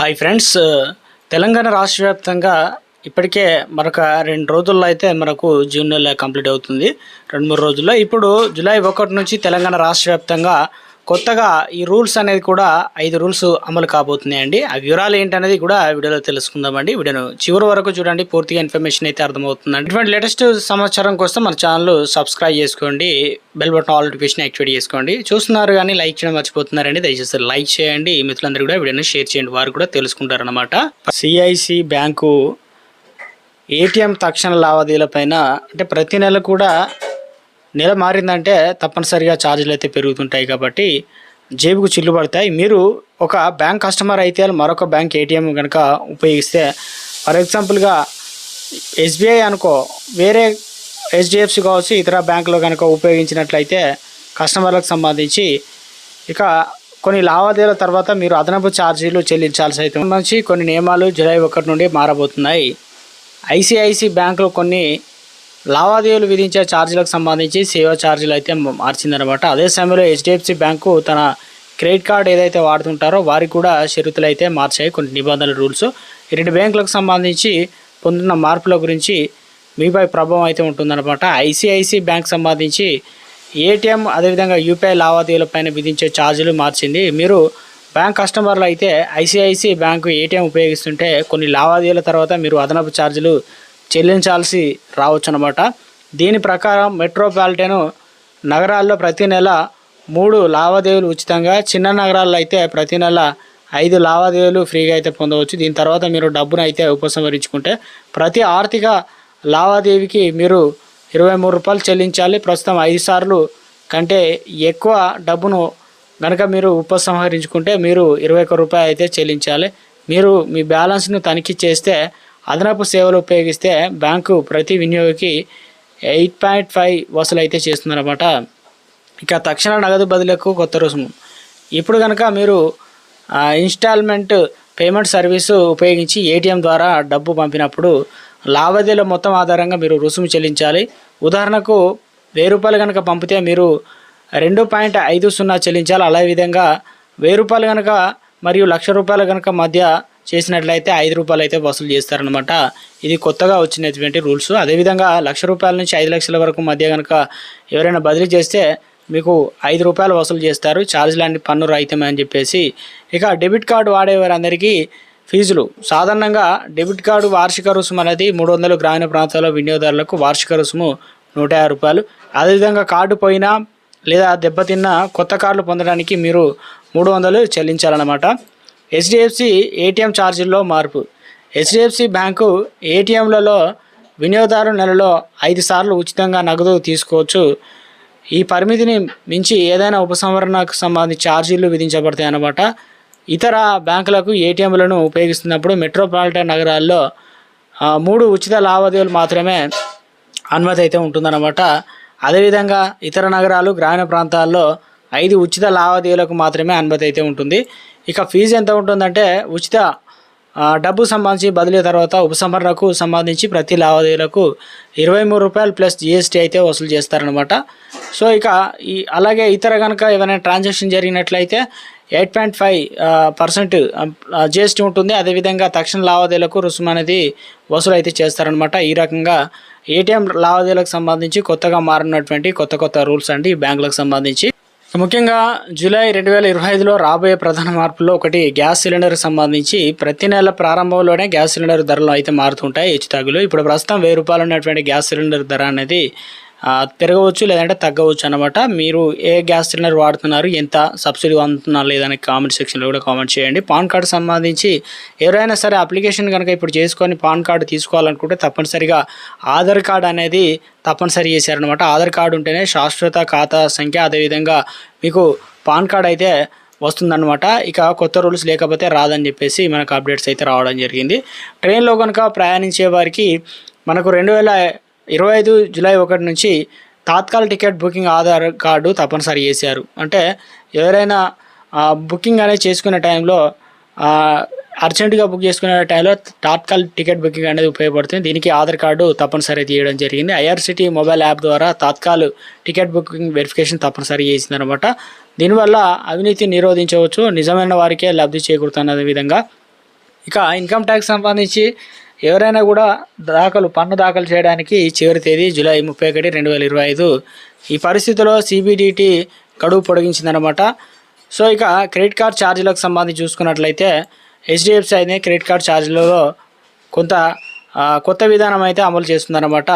Hi friends Telangana రాష్ట్ర వ్యాప్తంగా ఇప్పటికే మరొక రెండు రోజుల్లో అయితే మనకు జూన్ నెల కంప్లీట్ అవుతుంది. రెండు మూడు రోజుల్లో. ఇప్పుడు జూలై ఒకటి నుంచి తెలంగాణ రాష్ట్ర వ్యాప్తంగా కొత్తగా ఈ రూల్స్ అనేది కూడా ఐదు రూల్స్ అమలు కాబోతున్నాయండి. ఆ వివరాలు ఏంటనేది కూడా వీడియోలో తెలుసుకుందామండి. వీడియోను చివరి వరకు చూడండి. పూర్తిగా ఇన్ఫర్మేషన్ అయితే అర్థమవుతుందండి. ఇటువంటి లేటెస్ట్ సమాచారం కోసం మన ఛానల్ సబ్స్క్రైబ్ చేసుకోండి. Bell button all notification activate చేసుకోండి. చూస్తున్నారు కానీ లైక్ చేయడం మర్చిపోతున్నారండి. దయచేసి లైక్ చేయండి. మిత్రులందరూ కూడా వీడియోని షేర్ చేయండి. వారు కూడా తెలుసుకుంటారనమాట సిఐసి బ్యాంకు ఏటీఎం తక్షణ లావాదేవీలపైన అంటే ప్రతి నెల కూడా నెల మారిందంటే తప్పనిసరిగా ఛార్జీలు అయితే పెరుగుతుంటాయి కాబట్టి జేబుకు చిల్లు పడతాయి. మీరు ఒక బ్యాంక్ కస్టమర్ అయితే మరొక బ్యాంక్ ఏటీఎం కనుక ఉపయోగిస్తే ఫర్ ఎగ్జాంపుల్గా ఎస్బీఐ అనుకో వేరే హెచ్డిఎఫ్సి కావచ్చు ఇతర బ్యాంకులో కనుక ఉపయోగించినట్లయితే కస్టమర్లకు సంబంధించి ఇక కొన్ని లావాదేవీల తర్వాత మీరు అదనపు ఛార్జీలు చెల్లించాల్సి అయితే మంచి కొన్ని నియమాలు జూలై ఒకటి నుండి మారబోతున్నాయి. ఐసిఐసి బ్యాంకులో కొన్ని లావాదేవీలు విధించే ఛార్జీలకు సంబంధించి సేవా ఛార్జీలు అయితే మార్చిందనమాట అదే సమయంలో హెచ్డిఎఫ్సి బ్యాంకు తన క్రెడిట్ కార్డ్ ఏదైతే వాడుతుంటారో వారికి కూడా షరతులు అయితే మార్చాయి కొన్ని నిబంధనల రూల్స్. ఈ రెండు బ్యాంకులకు సంబంధించి పొందుతున్న మార్పుల గురించి మీపై ప్రభావం అయితే ఉంటుందన్నమాట. ఐసిఐసి బ్యాంక్ సంబంధించి ఏటీఎం అదేవిధంగా యూపీఐ లావాదేవీలపైన విధించే ఛార్జీలు మార్చింది. మీరు బ్యాంక్ కస్టమర్లు అయితే ఐసిఐసి బ్యాంకు ఏటీఎం ఉపయోగిస్తుంటే కొన్ని లావాదేవీల తర్వాత మీరు అదనపు ఛార్జీలు చెల్లించాల్సి రావచ్చు అనమాట దీని ప్రకారం మెట్రోపాలిటన్ నగరాల్లో ప్రతి నెల మూడు లావాదేవీలు ఉచితంగా చిన్న నగరాల్లో అయితే ప్రతి నెల ఐదు లావాదేవీలు ఫ్రీగా అయితే పొందవచ్చు. దీని తర్వాత మీరు డబ్బును అయితే ఉపసంహరించుకుంటే ప్రతి ఆర్థిక లావాదేవీకి మీరు ఇరవై మూడు రూపాయలు చెల్లించాలి. ప్రస్తుతం ఐదు సార్లు కంటే ఎక్కువ డబ్బును కనుక మీరు ఉపసంహరించుకుంటే మీరు ఇరవై ఒక్క రూపాయలు అయితే చెల్లించాలి. మీరు మీ బ్యాలెన్స్ను తనిఖీ చేస్తే అదనపు సేవలు ఉపయోగిస్తే బ్యాంకు ప్రతి వినియోగికి ఎయిట్ పాయింట్ ఫైవ్ వసూలు అయితే చేస్తుందన్నమాట. ఇక తక్షణ నగదు బదిలీకు కొత్త రుసుము. ఇప్పుడు కనుక మీరు ఇన్స్టాల్మెంట్ పేమెంట్ సర్వీసు ఉపయోగించి ఏటీఎం ద్వారా డబ్బు పంపినప్పుడు లావాదేవీల మొత్తం ఆధారంగా మీరు రుసుము చెల్లించాలి. ఉదాహరణకు వెయ్యి రూపాయలు కనుక పంపితే మీరు రెండు పాయింట్ ఐదు సున్నా చెల్లించాలి. అలా విధంగా వెయ్యి రూపాయలు కనుక మరియు లక్ష రూపాయల కనుక మధ్య చేసినట్లయితే ఐదు రూపాయలు అయితే వసూలు చేస్తారనమాట ఇది కొత్తగా వచ్చినటువంటి రూల్స్. అదేవిధంగా లక్ష రూపాయల నుంచి ఐదు లక్షల వరకు మధ్య కనుక ఎవరైనా బదిలీ చేస్తే మీకు ఐదు రూపాయలు వసూలు చేస్తారు. ఛార్జ్ లాంటి పన్ను రహితమే అని చెప్పేసి. ఇక డెబిట్ కార్డు వాడేవారందరికీ ఫీజులు. సాధారణంగా డెబిట్ కార్డు వార్షిక రుసుము అనేది మూడు వందలు గ్రామీణ ప్రాంతాల్లో వినియోగదారులకు వార్షిక రుసుము నూట యాభై రూపాయలు. అదేవిధంగా కార్డు పోయినా లేదా దెబ్బతిన్న కొత్త కార్డులు పొందడానికి మీరు మూడు వందలు చెల్లించాలన్నమాట. హెచ్డిఎఫ్సి ఏటీఎం ఛార్జీల్లో మార్పు. హెచ్డిఎఫ్సి బ్యాంకు ఏటీఎంలలో వినియోగదారు నెలలో ఐదు సార్లు ఉచితంగా నగదు తీసుకోవచ్చు. ఈ పరిమితిని మించి ఏదైనా ఉపసంహరణకు సంబంధించి ఛార్జీలు విధించబడతాయి అన్నమాట ఇతర బ్యాంకులకు ఏటీఎంలను ఉపయోగిస్తున్నప్పుడు మెట్రోపాలిటన్ నగరాల్లో మూడు ఉచిత లావాదేవీలు మాత్రమే అనుమతి అయితే ఉంటుందన్నమాట. అదేవిధంగా ఇతర నగరాలు గ్రామీణ ప్రాంతాల్లో ఐదు ఉచిత లావాదేవీలకు మాత్రమే అనుమతి అయితే ఉంటుంది. ఇక ఫీజు ఎంత ఉంటుందంటే ఉచిత డబ్బు సంబంధించి బదిలీ తర్వాత ఉపసంహరణకు సంబంధించి ప్రతి లావాదేవీలకు ఇరవై మూడు రూపాయలు ప్లస్ జిఎస్టీ అయితే వసూలు చేస్తారనమాట సో ఇక ఈ అలాగే ఇతర కనుక ఏమైనా transaction జరిగినట్లయితే eight point five percent GST ఉంటుంది. అదేవిధంగా తక్షణ లావాదేవీలకు రుసుము అనేది వసూలు అయితే చేస్తారనమాట ఈ రకంగా ఏటీఎం లావాదేవీలకు సంబంధించి కొత్తగా మారినటువంటి కొత్త కొత్త రూల్స్ అండి ఈ బ్యాంకులకు సంబంధించి. ముఖ్యంగా జూలై రెండు వేల ఇరవై ఐదులో రాబోయే ప్రధాన మార్పుల్లో ఒకటి గ్యాస్ సిలిండర్ సంబంధించి ప్రతి నెల ప్రారంభంలోనే గ్యాస్ సిలిండర్ ధరలు అయితే మారుతుంటాయి హెచ్చుతగ్గులు ఇప్పుడు ప్రస్తుతం వెయ్యి రూపాయలు ఉన్నటువంటి గ్యాస్ సిలిండర్ ధర అనేది పెరగవచ్చు లేదంటే తగ్గవచ్చు అనమాట మీరు ఏ గ్యాస్ సిలిండర్ వాడుతున్నారు ఎంత సబ్సిడీ అందుతున్నారు లేదని కామెంట్ సెక్షన్లో కూడా కామెంట్ చేయండి. పాన్ కార్డు సంబంధించి ఎవరైనా సరే అప్లికేషన్ కనుక ఇప్పుడు చేసుకొని పాన్ కార్డు తీసుకోవాలనుకుంటే తప్పనిసరిగా ఆధార్ కార్డు అనేది తప్పనిసరి చేశారనమాట ఆధార్ కార్డు ఉంటేనే శాశ్వత ఖాతా సంఖ్య అదేవిధంగా మీకు పాన్ కార్డ్ అయితే వస్తుందన్నమాట. ఇక కొత్త రూల్స్ లేకపోతే రాదని చెప్పేసి మనకు అప్డేట్స్ అయితే రావడం జరిగింది. ట్రైన్లో కనుక ప్రయాణించే వారికి మనకు రెండు వేల ఇరవై ఐదు జూలై ఒకటి నుంచి తాత్కాల టికెట్ బుకింగ్ ఆధార్ కార్డు తప్పనిసరి చేశారు. అంటే ఎవరైనా బుకింగ్ అనేది చేసుకునే టైంలో అర్జెంటుగా బుక్ చేసుకునే టైంలో తాత్కాల్ టికెట్ బుకింగ్ అనేది ఉపయోగపడుతుంది. దీనికి ఆధార్ కార్డు తప్పనిసరి తీయడం జరిగింది. ఐఆర్సిటీ మొబైల్ యాప్ ద్వారా తాత్కాల్ టికెట్ బుకింగ్ వెరిఫికేషన్ తప్పనిసరి చేసిందనమాట. దీనివల్ల అవినీతి నిరోధించవచ్చు నిజమైన వారికే లబ్ధి చేకూరుతున్న విధంగా. ఇక ఇన్కమ్ ట్యాక్స్ సంబంధించి ఎవరైనా కూడా దాఖలు పన్ను దాఖలు చేయడానికి చివరి తేదీ జూలై ముప్పై ఒకటి రెండు వేల ఇరవై ఐదు. ఈ పరిస్థితిలో సిబిడిటి గడువు పొడిగించిందనమాట సో ఇక క్రెడిట్ కార్డ్ ఛార్జీలకు సంబంధించి చూసుకున్నట్లయితే హెచ్డిఎఫ్సి అయితే క్రెడిట్ కార్డ్ ఛార్జీలలో కొంత కొత్త విధానం అయితే అమలు చేస్తుందన్నమాట.